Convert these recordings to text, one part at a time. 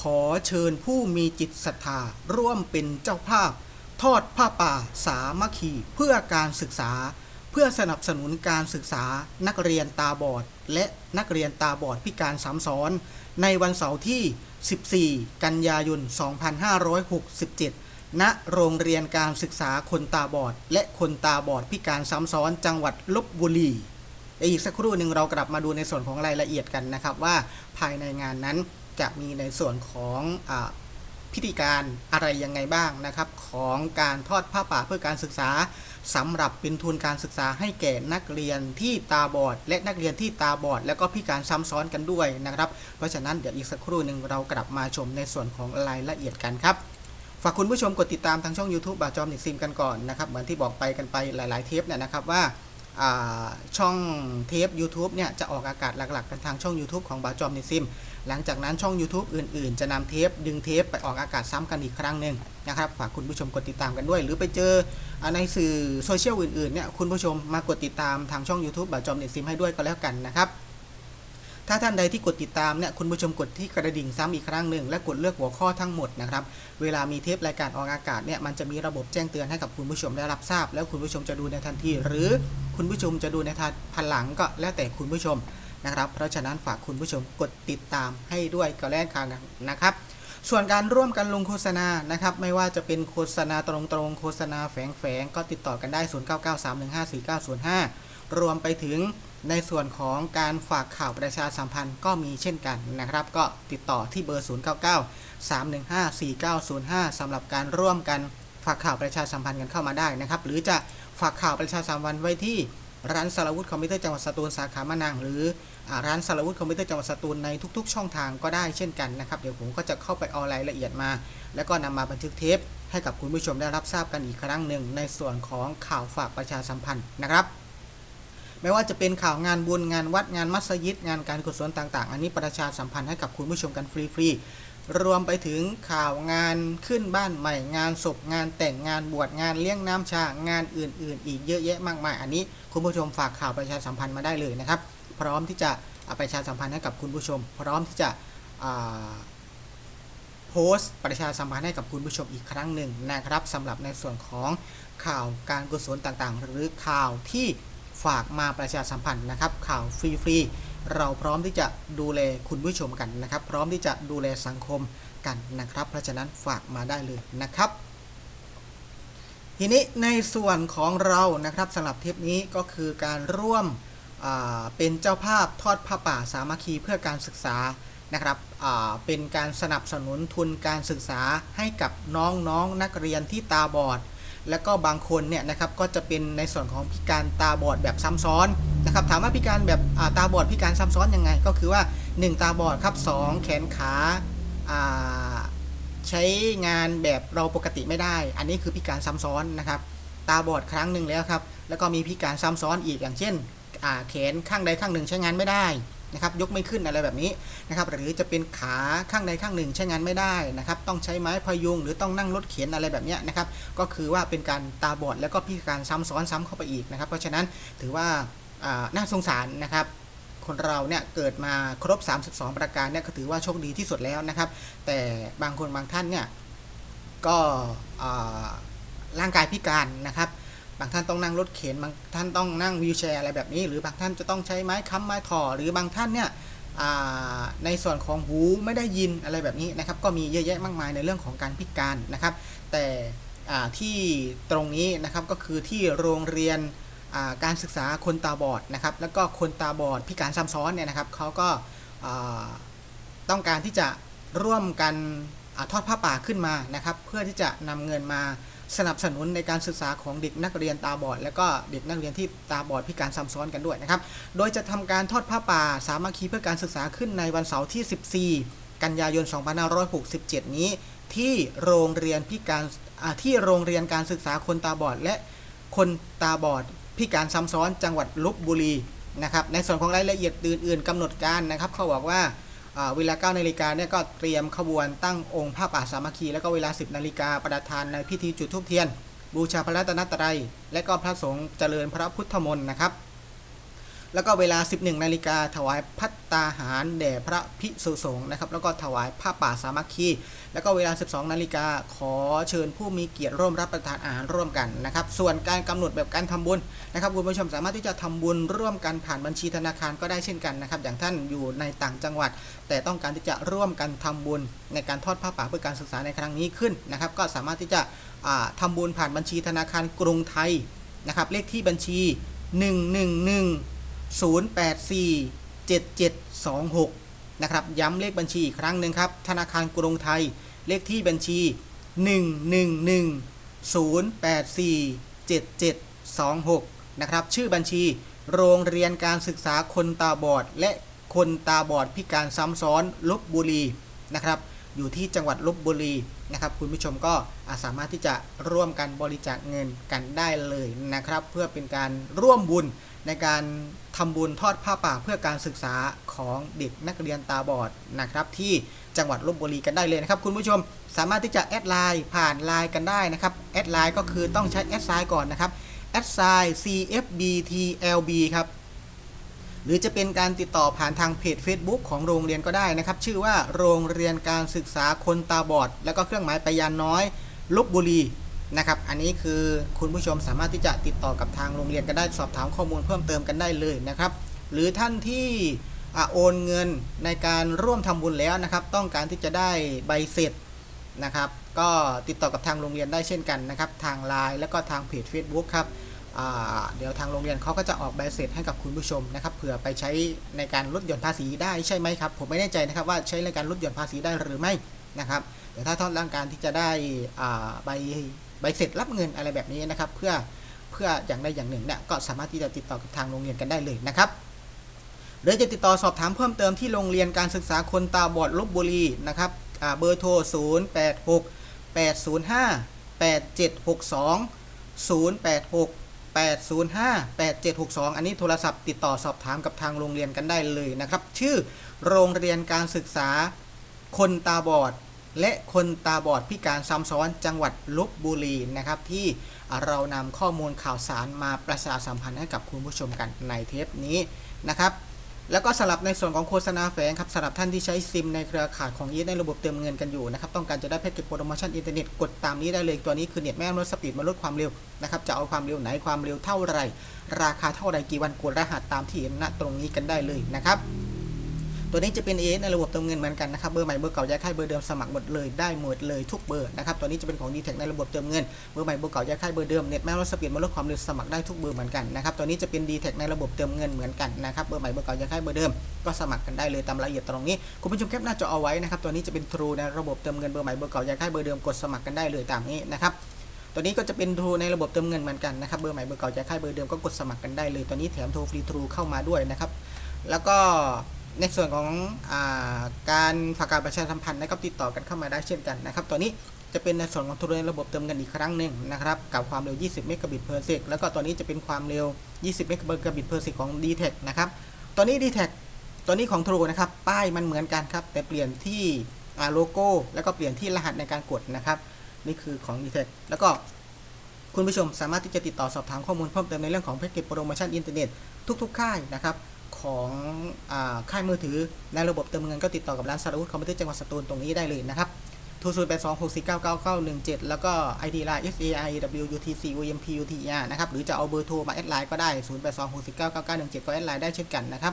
ขอเชิญผู้มีจิตศรัทธาร่วมเป็นเจ้าภาพ ทอดผ้าป่า สามัคคีเพื่อการศึกษา เพื่อสนับสนุนการศึกษานักเรียนตาบอด และนักเรียนตาบอดพิการซ้ำซ้อน ในวันเสาร์ที่ 14 กันยายน 2567 ณ โรงเรียนการศึกษาคนตาบอด และคนตาบอดพิการซ้ำซ้อน จังหวัดลบบุรีอีกสักครู่หนึ่งเรากลับมาดูในส่วนของรายละเอียดกันนะครับว่าภายในงานนั้น จะมีในส่วนของอพิธีการอะไรยังไงบ้างนะครับ ของการทอดผ้าป่าเพื่อการศึกษาสำหรับเป็นทุนการศึกษาให้แก่นักเรียนที่ตาบอด และนักเรียนที่ตาบอด แล้วก็พิการซ้ำซ้อนกันด้วยนะครับ เพราะฉะนั้นเดี๋ยวอีกสักครู่หนึ่งเรากลับมาชมในส่วนของรายละเอียดกันครับฝากคุณผู้ชมกดติดตามทางช่อง YouTube บาจอมนิกซิมกันก่อนนะครับเหมือนที่บอกไปกันไปหลาย ๆ เทปเนี่ยนะครับว่าอ่าช่องเทป YouTube เนี่ยจะออกอากาศหลัก ๆ กันทางช่อง YouTube ของบาจอมนิซิม หลังจากนั้นช่อง YouTube อื่นๆ จะนำเทปดึงเทปไปออกอากาศซ้ำกันอีกครั้งหนึ่งนะครับฝากคุณผู้ชมกดติดตามกันด้วย หรือไปเจอในสื่อโซเชียลอื่นๆเนี่ยคุณผู้ชมมากดติดตามทางช่อง YouTube บาจอมนิซิมให้ด้วยก็แล้วกันนะครับถ้าท่านใดที่กดติดตามเนี่ยคุณผู้ชมกดที่กระดิ่งซ้ำอีกครั้งหนึ่งและกดเลือกหัวข้อทั้งหมดนะครับเวลามีเทปรายการออกอากาศเนี่ยมันจะมีระบบแจ้งเตือนให้กับคุณผู้ชมได้รับทราบ แล้วคุณผู้ชมจะดูในทันที หรือคุณผู้ชมจะดูในทันพันหลังก็แล้วแต่คุณผู้ชม นะครับ เพราะฉะนั้นฝากคุณผู้ชมกดติดตามให้ด้วยก็แล้วกันนะครับ ส่วนการร่วมกันลงโฆษณานะครับ ไม่ว่าจะเป็นโฆษณาตรงๆ โฆษณาแฝงๆ ก็ติดต่อกันได้ 0993154905 รวมไปถึงในส่วนของการฝากข่าวประชาสัมพันธ์ก็มีเช่นกันนะครับ ก็ติดต่อที่เบอร์ 0993154905สำหรับการร่วมกันฝากข่าวประชาสัมพันธ์กันเข้ามาได้นะครับ หรือจะฝากข่าวประชาสัมพันธ์ไว้ที่ ร้านสารวุฒิคอมพิวเตอร์จังหวัดสตูลสาขามะนังหรืออร้านสารวุฒิคอมพิวเตอร์จังหวัดสตูลในทุก ๆ ช่องทางก็ได้เช่นกันนะครับ เดี๋ยวผมก็จะเข้าไปเอารายละเอียดมา แล้วก็นำมาบันทึกเทปให้กับคุณผู้ชมได้รับทราบกันอีกครั้งหนึ่ง ในส่วนของข่าวฝากประชาสัมพันธ์นะครับ ไม่ว่าจะเป็นข่าวงานบุญงานวัดงานมัสยิดงานการกุศลต่าง ๆ อันนี้ประชาสัมพันธ์ให้กับคุณผู้ชมกันฟรีๆ รวมไปถึงข่าวงานขึ้นบ้านใหม่งานศพงานแต่งงานบวชงานเลี้ยงน้ำชางานอื่น ๆ อีกเยอะแยะมากมาย อันนี้ คุณผู้ชมฝากข่าวประชาสัมพันธ์มาได้เลยนะครับ พร้อมที่จะเอาประชาสัมพันธ์ให้กับคุณผู้ชม พร้อมที่จะโพสต์ประชาสัมพันธ์ให้กับคุณผู้ชมอีกครั้งหนึ่งนะครับสำหรับในส่วนของข่าวการกุศลต่างๆ หรือข่าวที่ฝากมาประชาสัมพันธ์นะครับ ข่าวฟรีๆ เราพร้อมที่จะดูแลคุณผู้ชมกันนะครับ พร้อมที่จะดูแลสังคมกันนะครับ เพราะฉะนั้นฝากมาได้เลยนะครับ ทีนี้ในส่วนของเรานะครับสำหรับเทปนี้ก็คือการร่วมเป็นเจ้าภาพทอดผ้าป่าสามัคคีเพื่อการศึกษานะครับเป็นการสนับสนุนทุนการศึกษาให้กับน้องๆนนักเรียนที่ตาบอด แล้วก็บางคนเนี่ยนะครับก็จะเป็นในส่วนของพิการตาบอดแบบซ้ำซ้อน นะครับถามว่าพิการแบบตาบอดพิการซ้ำซ้อนยังไง ก็คือว่า 1 ตาบอดครับ 2 แขนขาาใช้งานแบบเราปกติไม่ได้ อันนี้คือพิการซ้ำซ้อนนะครับ ตาบอดครั้งหนึ่งแล้วครับ แล้วก็มีพิการซ้ำซ้อนอีกอย่างเช่นแขนข้างใดข้างหนึ่งใช้งานไม่ได้นะครับยกไม่ขึ้นอะไรแบบนี้นะครับหรือจะเป็นขาข้างใดข้างหนึ่งใช้งานไม่ได้นะครับต้องใช้ไม้พยุงหรือต้องนั่งรถเข็นอะไรแบบนี้นะครับก็คือว่าเป็นการตาบอดแล้วก็พิการซ้ำซ้อนซ้ำเข้าไปอีกนะครับ เพราะฉะนั้นถือว่า น่าสงสารนะครับ คนเราเนี่ยเกิดมาครบ 32 ประการเนี่ยก็ถือว่าโชคดีที่สุดแล้วนะครับ แต่บางคนบางท่านเนี่ยก็ร่างกายพิการนะครับบางท่านต้องนั่งรถเข็นบางท่านต้องนั่งวีลแชร์อะไรแบบนี้ หรือบางท่านจะต้องใช้ไม้ค้ำไม้ถอหรือบางท่านเนี่ยในส่วนของหูไม่ได้ยินอะไรแบบนี้นะครับ ก็มีเยอะแยะมากมายในเรื่องของการพิการนะครับ แต่ที่ตรงนี้นะครับก็คือที่โรงเรียน การศึกษาคนตาบอดนะครับ แล้วก็คนตาบอดพิการซ้ำซ้อนเนี่ยนะครับเขาก็ต้องการที่จะร่วมกันอทอดผ้าป่าขึ้นมานะครับ เพื่อที่จะนำเงินมาสนับสนุนในการศึกษาของเด็กนักเรียนตาบอด แล้วก็เด็กนักเรียนที่ตาบอดพิการซ้ำซ้อนกันด้วยนะครับ โดยจะทำการทอดผ้าป่าสามัคคีเพื่อการศึกษาขึ้นในวันเสาร์ที่ 14 กันยายน 2567 นี้ ที่โรงเรียนพิการที่โรงเรียนการศึกษาคนตาบอด และคนตาบอด พิการซ้ำซ้อนจังหวัดลบบุรีนะครับในส่วนของรายละเอียดอื่น ๆกำหนดการนะครับเขาบอกว่าอ่าเวลา9นาฬิกาเนี่ยก็เตรียมขบวนตั้งองค์พระป่าสามัคคี แล้วก็เวลา 10นาฬิกาประทานในพิธีจุดธูปเทียน บูชาพระรัตนตรัย และก็พระสงฆ์เจริญพระพุทธมนต์นะครับ แล้วก็เวลา 11 นาฬิกาถวายพัตตาหารแด่พระภิกษุสงฆ์นะครับ แล้วก็ถวายผ้าป่าสามัคคี แล้วก็เวลา 12 นาฬิกาขอเชิญผู้มีเกียรติร่วมรับประทานอาหารร่วมกันนะครับ ส่วนการกำหนดแบบการทำบุญนะครับคุณผู้ชมสามารถที่จะทำบุญร่วมกันผ่านบัญชีธนาคารก็ได้เช่นกันนะครับ อย่างท่านอยู่ในต่างจังหวัด แต่ต้องการที่จะร่วมกันทำบุญในการทอดผ้าป่าเพื่อการศึกษาในครั้งนี้ขึ้นนะครับ ก็สามารถที่จะอ่าทำบุญผ่านบัญชีธนาคารกรุงไทยนะครับ เลขที่บัญชี 111 0847726 นะครับ ย้ำเลขบัญชีอีกครั้งหนึ่งครับ ธนาคารกรุงไทย เลขที่บัญชี 111-084-7726 นะครับ ชื่อบัญชี โรงเรียนการศึกษาคนตาบอด และคนตาบอดพิการซ้ำซ้อนลบบุรี นะครับ อยู่ที่จังหวัดลบบุรีนะครับ คุณผู้ชมก็าสามารถที่จะร่วมกันบริจาคเงินกันได้เลยนะครับ เพื่อเป็นการร่วมบุญในการทำบุญทอดผ้าป่าเพื่อการศึกษาของเด็กนักเรียนตาบอดนะครับ ที่จังหวัดลบบุรีกันได้เลยนะครับ คุณผู้ชมสามารถที่จะแอดไลน์ผ่านไลน์กันได้นะครับแอดไลน์ก็คือต้องใช้แอดไซน์ก่อนนะครับแอดไซน์ CFBTLB ครับ หรือจะเป็นการติดต่อผ่านทางเพจ Facebook ของโรงเรียนก็ได้นะครับ ชื่อว่าโรงเรียนการศึกษาคนตาบอด แล้วก็เครื่องหมายไปยานน้อยลบบุรีนะครับ อันนี้คือคุณผู้ชมสามารถที่จะติดต่อกับทางโรงเรียนกันได้สอบถามข้อมูลเพิ่มเติมกันได้เลยนะครับ หรือท่านที่อโอนเงินในการร่วมทำบุญแล้วนะครับ ต้องการที่จะได้ใบเสร็จนะครับ ก็ติดต่อกับทางโรงเรียนได้เช่นกันนะครับ ทางไลน์แล้วก็ทางเพจ Facebook ครับ เดี๋ยวทางโรงเรียนเขาก็จะออกใบเสร็จให้กับคุณผู้ชมนะครับเผื่อไปใช้ในการลดหย่อนภาษีได้ใช่ไหมครับ ผมไม่แน่ใจนะครับว่าใช้ในการลดหย่อนภาษีได้หรือไม่นะครับแต่ถ้าท่านต้องการที่จะได้ใบใบเสร็จรับเงินอะไรแบบนี้นะครับ เพื่อเพื่ออย่างใดอย่างหนึ่งเนี่ยก็สามารถที่จะติดต่อกับทางโรงเรียนกันได้เลยนะครับหรือจะติดต่อสอบถามเพิ่มเติมที่โรงเรียนการศึกษาคนตาบอดลบบุรีนะครับเบอร์โทร 0 8 6 8 0 5 8 7 6 2 0 8 6 805 8762 อันนี้โทรศัพท์ติดต่อสอบถามกับทางโรงเรียนกันได้เลยนะครับ ชื่อโรงเรียนการศึกษาคนตาบอด และคนตาบอดพิการซ้ำซ้อนจังหวัดลบบุรีนะครับที่เรานำข้อมูลข่าวสารมาประชาสัมพันธ์ให้กับคุณผู้ชมกันในเทปนี้นะครับ แล้วก็สำหรับในส่วนของโฆษณาแฝงครับสำหรับท่านที่ใช้ซิมในเครือข่ายของยีในระบบเติมเงินกันอยู่นะครับต้องการจะได้แพ็กเกจโปรโมชั่นอินเทอร์เน็ตกดตามนี้ได้เลยตัวนี้คือเน็ตแม่ลดสปีดมาลดความเร็วนะครับจะเอาความเร็วไหนความเร็วเท่าไหรราคาเท่าไรกี่วันกดรหัสตามที่เห็นณตรงนี้กันได้เลยนะครับ ตัวนี้จะเป็น AS ในระบบเติมเงินเหมือนกันนะครับ เบอร์ใหม่เบอร์เก่าย้ายค่ายเบอร์เดิมสมัครหมดเลยได้หมดเลยทุกเบอร์นะครับ ตัวนี้จะเป็นของ d t แทในระบบเติมเงิน เบอร์ใหม่เบอร์เก่าย้ายค่ายเบอร์เดิมเน็ตแม่ลดสปีดมาลดความเร็วสมัครได้ทุกเบอร์เหมือนกันนะครับ ตัวนี้จะเป็น d t แทในระบบเติมเงินเหมือนกันนะครับ เบอร์ใหม่เบอร์เก่าย้ายค่ายเบอร์เดิมก็สมัครกันได้เลยตามรายละเอียดตรงนี้ คุณผู้ชมแคปหน้าจอเอาไว้นะครับ ตัวนี้จะเป็น True ในระบบเติมเงินเบอร์ใหม่เบอร์เก่าย้ายค่ายเบอร์เดิมกดสมัครกันได้เลยตามนี้นะครับตัวนี้ก็จะเป็นทรูในระบบเติมเงินเหมือนกันนะครับ เบอร์ใหม่เบอร์เก่าจะค่ายเบอร์เดิมก็กดสมัครกันได้เลย ตัวนี้แถมโทรฟรีทรูเข้ามาด้วยนะครับ แล้วก็ ในส่วนของอาการฝากการประชาสัมพันธ์นะครับติดต่อกันเข้ามาได้เช่นกันนะครับตัวนี้จะเป็นในส่วนของทรูในระบบเติมเงินอีกครั้งหนึ่งนะครับกับความเร็ว 20 เมกะบิตเพอร์เซกแล้วก็ตัวนี้จะเป็นความเร็ว 20 เมกะบิตเพอร์เซกของ d t แทนะครับตัวนี้ d t แทตัวนี้ของ True นะครับป้ายมันเหมือนกันครับแต่เปลี่ยนที่โลโก้ แล้วก็เปลี่ยนที่รหัสในการกดนะครับนี่คือของ d t แทแล้วก็คุณผู้ชมสามารถที่จะติดต่อสอบถามข้อมูลเพิ่มเติมในเรื่องของแพ็กเกจโปรโมชั่นอินเทอร์เน็ตทุก ๆ ค่ายนะครับ ของอค่ายมือถือในระบบเติมเงินก็ติดต่อกับร้านสารวุฒิคอมพิวเตอร์จังหวัดสตูลตรงนี้ได้เลยนะครับโทรศูนย์แปดสองหกสี่เก้าเก้าเก้าหนึ่งเจ็ดแล้วก็ ID ไลน์ S A I W U T C U M P U T R นะครับ หรือจะเอาเบอร์โทรมาแอดไลน์ก็ได้ศูนย์แปดสองหกสี่เก้าเก้าเก้าหนึ่งเจ็ดก็แอดไลน์ได้เช่นกันนะครับ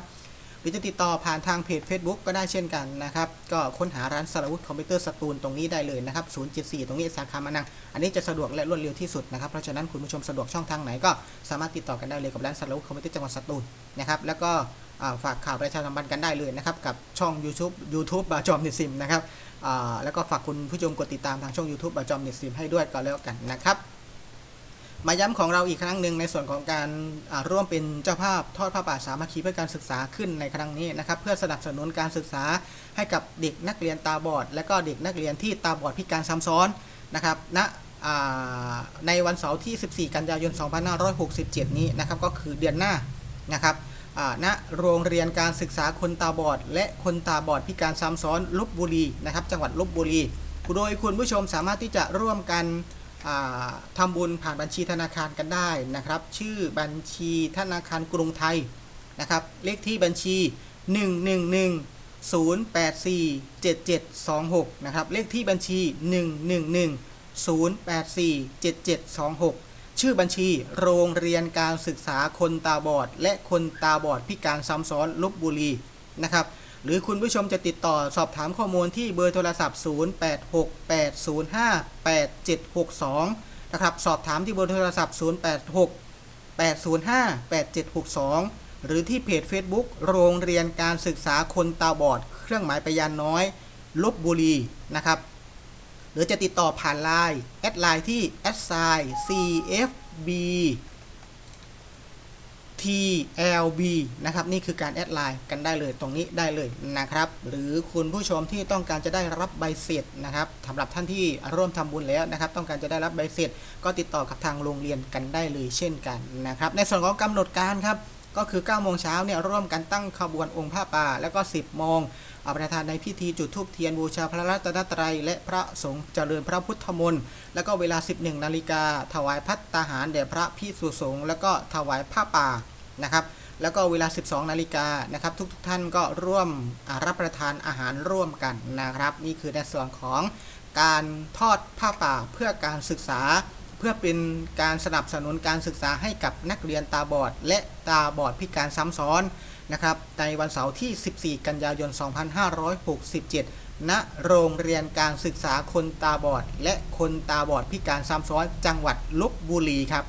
รือจะติดต่อผ่านทางเพจ Facebook ก็ได้เช่นกันนะครับ ก็ค้นหาร้านสารวุฒิคอมพิวเตอร์สตูลตรงนี้ได้เลยนะครับ 074 ตรงนี้สาขามานัง อันนี้จะสะดวกและรวดเร็วที่สุดนะครับ เพราะฉะนั้นคุณผู้ชมสะดวกช่องทางไหนก็สามารถติดต่อกันได้เลยกับร้านสารวุฒิคอมพิวเตอร์จังหวัดสตูลนะครับ แล้วก็ฝากข่าวประชาสัมพันธ์กันได้เลยนะครับกับช่อง YouTube YouTube บาจอมเน็ตซิมนะครับแล้วก็ฝากคุณผู้ชมกดติดตามทางช่อง YouTube บาจอมเน็ตซิมให้ด้วยก็แล้วกันนะครับ มาย้ำของเราอีกครั้งหนึ่งในส่วนของการร่วมเป็นเจ้าภาพทอดผ้าป่าสามัคคีเพื่อการศึกษาขึ้นในครั้งนี้นะครับ เพื่อสนับสนุนการศึกษาให้กับเด็กนักเรียนตาบอด และก็เด็กนักเรียนที่ตาบอดพิการซ้ำซ้อนนะครับณในวันเสาร์ที่ 14 กันยายน 2567 นี้นะครับก็คือเดือนหน้านะครับณโรงเรียนการศึกษาคนตาบอด และคนตาบอดพิการซ้ำซ้อนลบบุรีนะครับจังหวัดลบบุรีโดยคุณผู้ชมสามารถที่จะร่วมกัน ทำบุญผ่านบัญชีธนาคารกันได้นะครับ ชื่อบัญชีธนาคารกรุงไทยนะครับ เลขที่บัญชี 111 084 7726 นะครับ เลขที่บัญชี 111 084 7726 ชื่อบัญชีโรงเรียนการศึกษาคนตาบอด และคนตาบอดพิการซ้ำซ้อนลบบุรีนะครับ หรือคุณผู้ชมจะติดต่อสอบถามข้อมูลที่เบอร์โทรศัพท์ 0868058762 นะครับ สอบถามที่เบอร์โทรศัพท์ 086 805 8762 หรือที่เพจ Facebook โรงเรียนการศึกษาคนตาบอด เครื่องหมายพยานน้อย ลบบุรีนะครับ หรือจะติดต่อผ่านไลน์แอดไลน์ที่ s i cfb TLB นะครับ นี่คือการแอดไลน์กันได้เลยตรงนี้ได้เลยนะครับ หรือคุณผู้ชมที่ต้องการจะได้รับใบเสร็จนะครับสำหรับท่านที่ร่วมทำบุญแล้วนะครับ ต้องการจะได้รับใบเสร็จ ก็ติดต่อกับทางโรงเรียนกันได้เลยเช่นกันนะครับ ในส่วนของกำหนดการครับก็คือ 9 โมงเช้าเนี่ยร่วมกันตั้งขบวนองค์พระป่า แล้วก็ 10 โมงอาประธานในพิธีจุดธูปเทียนบูชาพระรัตนตรัย และพระสงฆ์เจริญพระพุทธมนต์ แล้วก็เวลา 11 นาฬิกาถวายพัตตาหารแด่พระพิสุสงฆ์แล้วก็ถวายผ้าป่า นะครับ แล้วก็เวลา 12 นาฬิกานะครับ ทุกๆทท่านก็ร่วมรับประทานอาหารร่วมกันนะครับ นี่คือในส่วนของการทอดผ้าป่าเพื่อการศึกษา เพื่อเป็นการสนับสนุนการศึกษาให้กับนักเรียนตาบอด และตาบอดพิการซ้ำซ้อนนะครับในวันเสาร์ที่ 14 กันยายน 2567ณโรงเรียนการศึกษาคนตาบอด และคนตาบอดพิการซ้ำซ้อนจังหวัดลบบุรีครับ